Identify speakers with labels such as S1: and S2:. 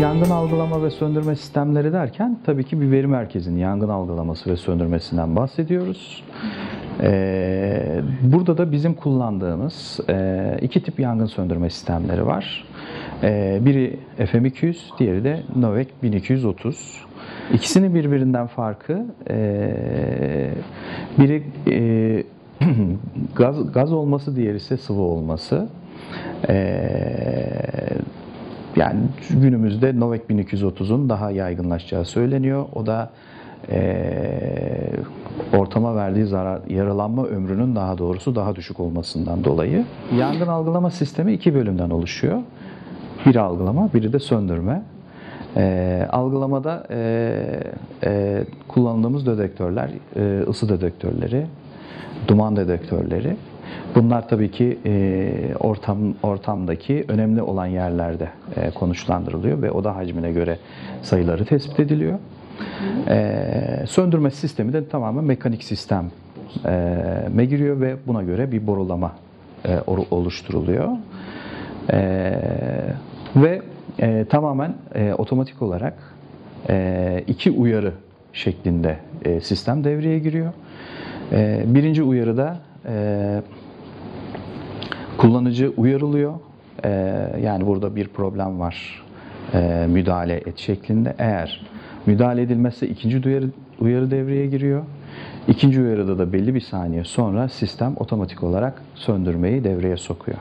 S1: Yangın algılama ve söndürme sistemleri derken tabii ki bir veri merkezinin yangın algılaması ve söndürmesinden bahsediyoruz. Ee, burada da bizim kullandığımız e, iki tip yangın söndürme sistemleri var. Ee, biri FM200, diğeri de Novec 1230. İkisinin birbirinden farkı e, biri e, gaz, gaz olması, diğeri ise sıvı olması. Ee, yani günümüzde Novec 1230'un daha yaygınlaşacağı söyleniyor. O da eee, ortama verdiği zarar, yaralanma ömrünün daha doğrusu daha düşük olmasından dolayı. Yangın algılama sistemi iki bölümden oluşuyor. Biri algılama, biri de söndürme. Eee, algılamada eee, eee, kullandığımız dedektörler, eee, ısı dedektörleri, duman dedektörleri. Bunlar tabii ki e, ortam ortamdaki önemli olan yerlerde e, konuşlandırılıyor ve oda hacmine göre sayıları tespit ediliyor. E, söndürme sistemi de tamamen mekanik sisteme giriyor ve buna göre bir borulama e, oluşturuluyor. E, ve e, tamamen e, otomatik olarak e, iki uyarı şeklinde e, sistem devreye giriyor. E, birinci uyarıda e, kullanıcı uyarılıyor. E, yani burada bir problem var e, müdahale et şeklinde. Eğer müdahale edilmezse ikinci uyarı, uyarı devreye giriyor. İkinci uyarıda da belli bir saniye sonra sistem otomatik olarak söndürmeyi devreye sokuyor.